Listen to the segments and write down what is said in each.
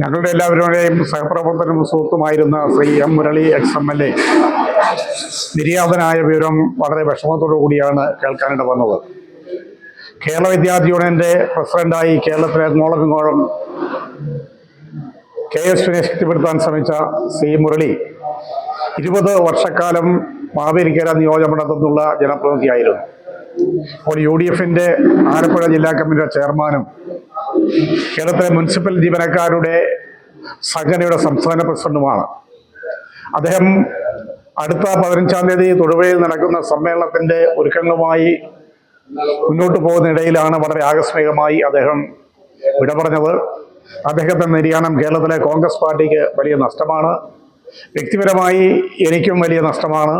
ഞങ്ങളുടെ എല്ലാവരുടെയും സഹപ്രവർത്തകനും സുഹൃത്തുമായിരുന്ന Shri M Murali ex M L A. നിര്യാതനായ വിവരം വളരെ വിഷമത്തോടു കൂടിയാണ് കേൾക്കാനിട വന്നത്. കേരള വിദ്യാർത്ഥി യൂണിയന്റെ പ്രസിഡന്റായി കേരളത്തിലെ അങ്ങോളം കെ എസ് യുവിനെ ശക്തിപ്പെടുത്താൻ ശ്രമിച്ച സി മുരളി ഇരുപത് വർഷക്കാലം മാവേലിക്കര നിയോജകമണ്ഡലത്തിൽ നിന്നുള്ള ജനപ്രതിനിധിയായിരുന്നു. അപ്പോൾ യു ഡി എഫിന്റെ ആലപ്പുഴ ജില്ലാ കമ്മിറ്റിയുടെ ചെയർമാനും കേരളത്തിലെ മുനിസിപ്പൽ ജീവനക്കാരുടെ സംഘടനയുടെ സംസ്ഥാന പ്രസിഡന്റുമാണ്. അദ്ദേഹം അടുത്ത പതിനഞ്ചാം തീയതി തൊടുപുഴയിൽ നടക്കുന്ന സമ്മേളനത്തിന്റെ ഒരുക്കങ്ങളുമായി മുന്നോട്ട് പോകുന്നതിനിടയിലാണ് വളരെ ആകസ്മികമായി അദ്ദേഹം വിട പറഞ്ഞത് അദ്ദേഹത്തിന്റെ നിര്യാണം കേരളത്തിലെ കോൺഗ്രസ് പാർട്ടിക്ക് വലിയ നഷ്ടമാണ്. വ്യക്തിപരമായി എനിക്കും വലിയ നഷ്ടമാണ്.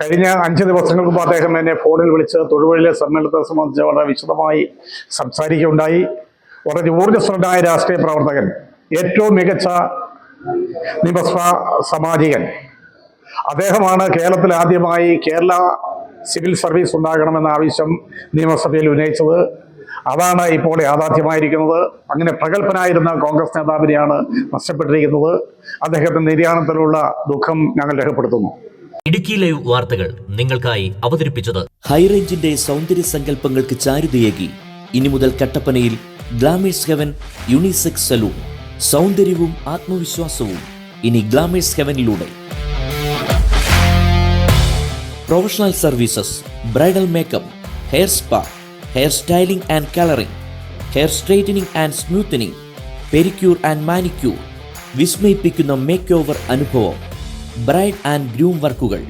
കഴിഞ്ഞ അഞ്ച് ദിവസങ്ങൾക്ക് മുമ്പ് അദ്ദേഹം എന്നെ ഫോണിൽ വിളിച്ച് തൊടുപുഴയിലെ സമ്മേളനത്തെ സംബന്ധിച്ച് വളരെ വിശദമായി സംസാരിക്കുകയുണ്ടായി. വളരെ ഊർജസ്വലനായ രാഷ്ട്രീയ പ്രവർത്തകൻ ഏറ്റവും മികച്ച നിയമസഭാ സമാജികൻ. അദ്ദേഹമാണ് കേരളത്തിൽ ആദ്യമായി കേരള സിവിൽ സർവീസ് ഉണ്ടാകണമെന്ന ആവശ്യം നിയമസഭയിൽ ഉന്നയിച്ചത്. അതാണ് ഇപ്പോൾ യാഥാർത്ഥ്യമായിരിക്കുന്നത്. അങ്ങനെ പ്രഗത്ഭനായിരുന്ന കോൺഗ്രസ് നേതാവിനെയാണ് നഷ്ടപ്പെട്ടിരിക്കുന്നത്. അദ്ദേഹത്തിന്റെ നിര്യാണത്തിലുള്ള ദുഃഖം ഞങ്ങൾ രേഖപ്പെടുത്തുന്നു. ഇടുക്കി ലൈവ് വാർത്തകൾ നിങ്ങൾക്കായി അവതരിപ്പിച്ചത് ഹൈറേഞ്ചിന്റെ സൗന്ദര്യ സങ്കല്പങ്ങൾക്ക് ചാരുതയേകി. ഇനി മുതൽ കട്ടപ്പനയിൽ ഗ്ലാമേഴ്സ് ഹെവൻ യുണിസെക്സ് സലൂൺ. സൗന്ദര്യവും ആത്മവിശ്വാസവും ഇനി glamours ഹെവനിലൂടെ. Professional services bridal makeup hair spa hair styling and colouring hair straightening and smoothening pedicure and manicure വിസ്മയിപ്പിക്കുന്ന makeover അനുഭവം ബ്രൈഡ് ആൻഡ് ഗ്രൂം വർക്കുകൾ.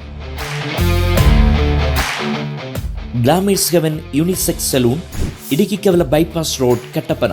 Glamours haven unisex salon Idukki Kavala bypass road Kattappana.